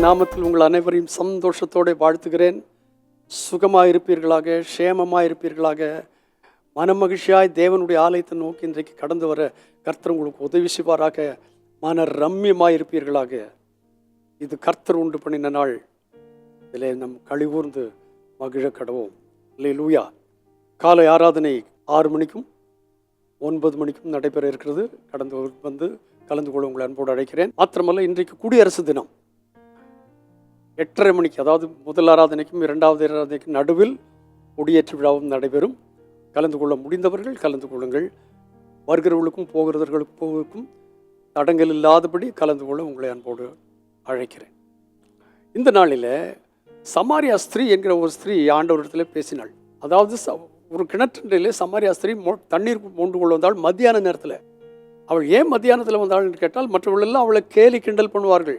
இயேசுவின் நாமத்தில் உங்கள் அனைவரையும் சந்தோஷத்தோடு வாழ்த்துகிறேன். சுகமாக இருப்பீர்களாக க்ஷேமமாக இருப்பீர்களாக மனமகிழ்ச்சியாய் தேவனுடைய ஆலயத்தை நோக்கி இன்றைக்கு கடந்து வர கர்த்தர் உங்களுக்கு உதவி செய்வாராக. மன ரம்யமாக இருப்பீர்களாக இது கர்த்தர் உண்டு பண்ணின நாள். இதில் நம் கழிவூர்ந்து மகிழ கடவோம் இல்லை லூயா காலை ஆராதனை ஆறு மணிக்கும் ஒன்பது மணிக்கும் நடைபெற இருக்கிறது. கடந்து வந்து கலந்து கொள்ள உங்களை அன்போடு அழைக்கிறேன். மாத்திரமல்ல இன்றைக்கு குடியரசு தினம். எட்டரை மணிக்கு அதாவது முதல் ஆராதனைக்கும் இரண்டாவது ஆராதனைக்கும் நடுவில் கொடியேற்று விழாவும் நடைபெறும். கலந்து கொள்ள முடிந்தவர்கள் கலந்து கொள்ளுங்கள். வருகிறவர்களுக்கும் போகிறவர்களுக்கும் தடங்கள் இல்லாதபடி கலந்து கொள்ள உங்களை அன்போடு அழைக்கிறேன். இந்த நாளில் சமாரியா ஸ்திரீ என்கிற ஒரு ஸ்திரீ ஆண்டவரிடத்தில் பேசினாள். அதாவது ச- ஒரு கிணற்றிலே சமாரியா ஸ்திரீ மோ- தண்ணீர் மோண்டு கொள்ள வந்தால் மத்தியான நேரத்தில். அவள் ஏன் மத்தியானத்தில் வந்தாள் என்று கேட்டால் மற்றவர்கள் எல்லாம் அவளை கேலி கிண்டல் பண்ணுவார்கள்.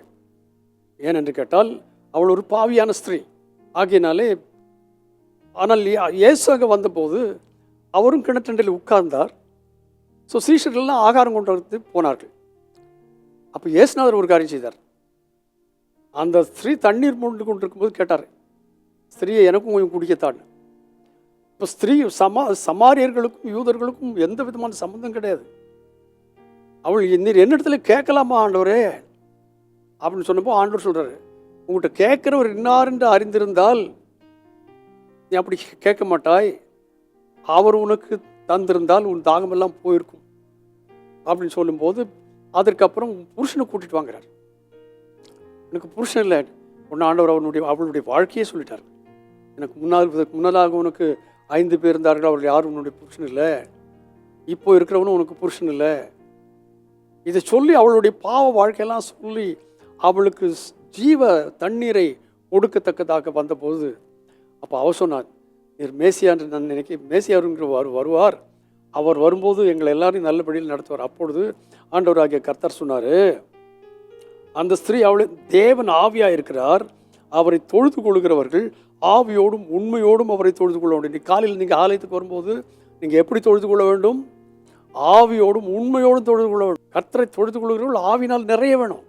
ஏனென்று கேட்டால் அவள் ஒரு பாவியான ஸ்திரீ. ஆகியனாலே ஆனால் யே- இயேசு அங்கே வந்தபோது அவரும் கிணற்றண்டில் உட்கார்ந்தார். ஸோ சீஷர்கள்லாம் ஆகாரம் கொண்டு வந்து போனார்கள். அப்போ இயேசுநாதர் ஒரு காரியம் செய்தார். அந்த ஸ்திரீ தண்ணீர் மூண்டு கொண்டிருக்கும்போது கேட்டார் ஸ்திரீயை எனக்கும் கொஞ்சம் குடிக்கத்தான் இப்போ ஸ்திரீ சமா சமாரியர்களுக்கும் யூதர்களுக்கும் எந்த விதமான சம்மந்தம் கிடையாது. அவள் நீர் என்னிடத்துல கேட்கலாமா ஆண்டவரே? அப்படின்னு சொன்னப்போ ஆண்டவர் சொல்கிறாரு உங்கள்கிட்ட கேட்குறவர் இன்னார் என்று அறிந்திருந்தால் நீ அப்படி கேட்க மாட்டாய். அவர் உனக்கு தந்திருந்தால் உன் தாகமெல்லாம் போயிருக்கும் அப்படின்னு சொல்லும்போது அதற்கப்புறம் புருஷனை கூட்டிட்டு வாங்குறார். எனக்கு புருஷன் இல்லை. ஒன்று ஆண்டவர் அவனுடைய அவளுடைய வாழ்க்கையே சொல்லிட்டார். எனக்கு முன்னால் இதற்கு முன்னதாக உனக்கு ஐந்து பேர் இருந்தார்கள் அவர்கள் யாரும் உன்னுடைய புருஷன் இல்லை. இப்போ இருக்கிறவனும் உனக்கு புருஷன் இல்லை. இதை சொல்லி அவளுடைய பாவ வாழ்க்கையெல்லாம் சொல்லி அவளுக்கு ஜீவ தண்ணீரை கொடுக்கத்தக்கதாக வந்தபோது அப்போ அவர் சொன்னார் நீர் மேசியா என்று நான் நினைக்க மேசியாருங்கிற வருவார். அவர் வரும்போது எங்களை எல்லாரையும் நல்லபடியில் நடத்துவார். அப்பொழுது ஆண்டவராகிய கர்த்தர் சொன்னார் அந்த ஸ்திரீ அவளை தேவன் ஆவியாக இருக்கிறார். அவரை தொழுது கொள்கிறவர்கள் ஆவியோடும் உண்மையோடும் அவரை தொழுது கொள்ள வேண்டும். இன்னைக்கு காலையில் நீங்கள் ஆலயத்துக்கு வரும்போது நீங்கள் எப்படி தொழுது கொள்ள வேண்டும்? ஆவியோடும் உண்மையோடும் தொழுது கொள்ள வேண்டும். கர்த்தரை தொழுது கொள்கிறவர்கள் ஆவினால் நிறைய வேணும்.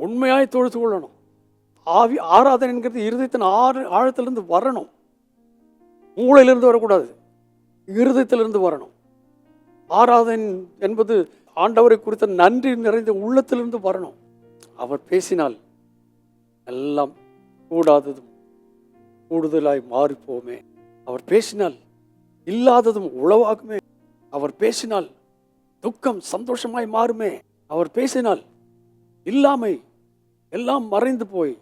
உண்மையாய் தொழுது கொள்ளணும். ஆவி ஆராதனைங்கிறது இருதயத்தின் ஆறு ஆழத்திலிருந்து வரணும். மூளையிலிருந்து வரக்கூடாது. இருதயத்திலிருந்து வரணும். ஆராதனை என்பது ஆண்டவரை குறித்த நன்றி நிறைந்த உள்ளத்திலிருந்து வரணும். அவர் பேசினால் எல்லாம் கூடாததும் கூடுதலாய் மாறிப்போமே. அவர் பேசினால் இல்லாததும் உளவாகுமே. அவர் பேசினால் துக்கம் சந்தோஷமாய் மாறுமே. அவர் பேசினால் இல்லாமை எல்லாம் மறைந்து போய்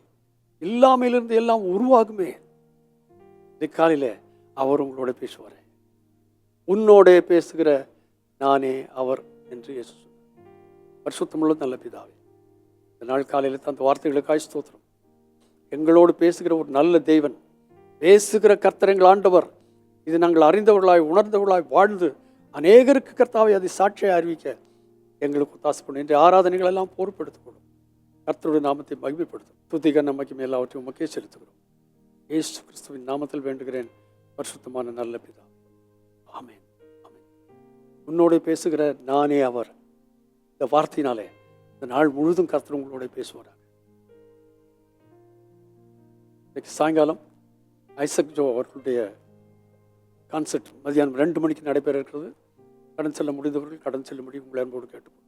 இல்லாமையிலிருந்து எல்லாம் உருவாகுமே. இக்காலையில் அவர் உங்களோட பேசுவார். உன்னோடே பேசுகிற நானே அவர் என்று இயேசு பரிசுத்தமுள்ள நல்ல பிதாவே இந்த நாள் காலையில் தந்த வார்த்தைகளுக்காய் ஸ்தோத்திரம். எங்களோடு பேசுகிற ஒரு நல்ல தெய்வன் பேசுகிற கர்த்தர் எங்கள் ஆண்டவர் இது நாங்கள் அறிந்தவர்களாய் உணர்ந்தவர்களாய் வாழ்ந்து அநேகருக்கு கர்த்தாவை அதை சாட்சியை அறிவிக்க எங்களுக்கு ஒத்தாசை பண்ணும் இன்றைய ஆராதனைகள் எல்லாம் பொறுப்படுத்திக் கர்த்தருடைய நாமத்தை மகிமைப்படுத்தும். துதிக நமக்கு எல்லாவற்றையும் உமக்கே செலுத்துகிறோம். ஏசு கிறிஸ்துவின் நாமத்தில் வேண்டுகிறேன். பரிசுத்தமான நல்ல பிதா. ஆமேன். ஆமேன். உன்னோடு பேசுகிற நானே அவர். இந்த வார்த்தையினாலே இந்த நாள் முழுதும் கர்த்தர் உங்களோட பேசுவாராக. இன்னைக்கு சாயங்காலம் ஐசக் ஜோ அவர்களுடைய கான்சர்ட் மதியானம் ரெண்டு மணிக்கு நடைபெற இருக்கிறது. கடன் செல்ல முடிந்தவர்கள் கடன் செல்லும்படி உங்களை அன்போடு கேட்டுக்கொள்ளும்